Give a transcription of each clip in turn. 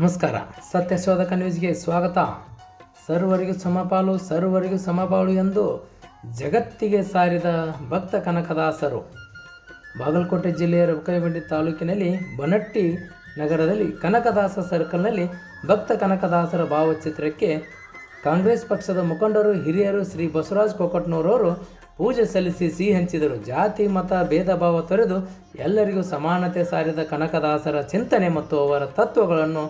ನಮಸ್ಕಾರ. ಸತ್ಯಶೋಧಕ ನ್ಯೂಸ್ಗೆ ಸ್ವಾಗತ. ಸರ್ವರಿಗೂ ಸಮಪಾಲು ಸರ್ವರಿಗೂ ಸಮಪಾಲು ಎಂದು ಜಗತ್ತಿಗೆ ಸಾರಿದ ಭಕ್ತ ಕನಕದಾಸರು. ಬಾಗಲಕೋಟೆ ಜಿಲ್ಲೆಯ ರಬಕೈಬಂಡಿ ತಾಲೂಕಿನಲ್ಲಿ ಬನಟ್ಟಿ ನಗರದಲ್ಲಿ ಕನಕದಾಸ ಸರ್ಕಲ್ನಲ್ಲಿ ಭಕ್ತ ಕನಕದಾಸರ ಭಾವಚಿತ್ರಕ್ಕೆ ಕಾಂಗ್ರೆಸ್ ಪಕ್ಷದ ಮುಖಂಡರು, ಹಿರಿಯರು ಶ್ರೀ ಬಸವರಾಜ್ ಕೊಕಟ್ನೂರವರು ಪೂಜೆ ಸಲ್ಲಿಸಿ ಸಿಹಿ ಹಂಚಿದರು. ಜಾತಿ, ಮತ, ಭೇದ ಭಾವ ತೊರೆದು ಎಲ್ಲರಿಗೂ ಸಮಾನತೆ ಸಾರಿದ ಕನಕದಾಸರ ಚಿಂತನೆ ಮತ್ತು ಅವರ ತತ್ವಗಳನ್ನು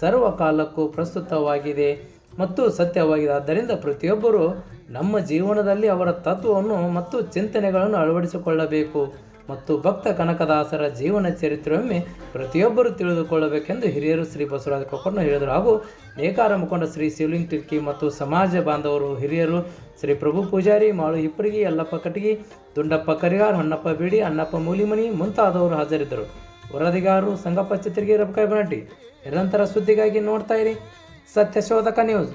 ಸರ್ವಕಾಲಕ್ಕೂ ಪ್ರಸ್ತುತವಾಗಿದೆ ಮತ್ತು ಸತ್ಯವಾಗಿದೆ. ಆದ್ದರಿಂದ ಪ್ರತಿಯೊಬ್ಬರೂ ನಮ್ಮ ಜೀವನದಲ್ಲಿ ಅವರ ತತ್ವವನ್ನು ಮತ್ತು ಚಿಂತನೆಗಳನ್ನು ಅಳವಡಿಸಿಕೊಳ್ಳಬೇಕು. ಮತ್ತು ಭಕ್ತ ಕನಕದಾಸರ ಜೀವನ ಚರಿತ್ರೆಯೊಮ್ಮೆ ಪ್ರತಿಯೊಬ್ಬರು ತಿಳಿದುಕೊಳ್ಳಬೇಕೆಂದು ಹಿರಿಯರು ಶ್ರೀ ಬಸವರಾಜ ಕೊಕ್ಕಣ್ಣ ಹೇಳಿದರು. ಹಾಗೂ ನೇಕಾರ ಮುಖಂಡ ಶ್ರೀ ಶಿವಲಿಂಗ್ ಟಿರ್ಕಿ ಮತ್ತು ಸಮಾಜ ಬಾಂಧವರು ಹಿರಿಯರು ಶ್ರೀ ಪ್ರಭು ಪೂಜಾರಿ, ಮಾಳು ಹಿಪ್ಪರಿಗಿ ಯಲ್ಲಪ್ಪ ಕಟಗಿ ದುಂಡಪ್ಪ ಕರಿಗಾರ್ ಹೊನ್ನಪ್ಪ ಬೀಡಿ, ಅಣ್ಣಪ್ಪ ಮೂಲಿಮನಿ ಮುಂತಾದವರು ಹಾಜರಿದ್ದರು. ವರದಿಗಾರರು ಸಂಗಪ್ಪ ಚಿತ್ರಗಿ ರಬಕಾಯಿ ಬನಟ್ಟಿ ನಿರಂತರ ಸುದ್ದಿಗಾಗಿ ನೋಡ್ತಾ ಇರಿ. ಸತ್ಯಶೋಧಕ ನ್ಯೂಸ್.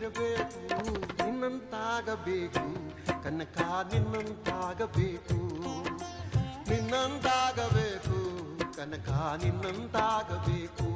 ದಟ್ಟನಂತಿರಬೇಕು ನಿನ್ನಂತಾಗಬೇಕು ಕನಕ ನಿನ್ನಂತಾಗಬೇಕು. ನಿನ್ನಂತಾಗಬೇಕು ಕನಕ ನಿನ್ನಂತಾಗಬೇಕು.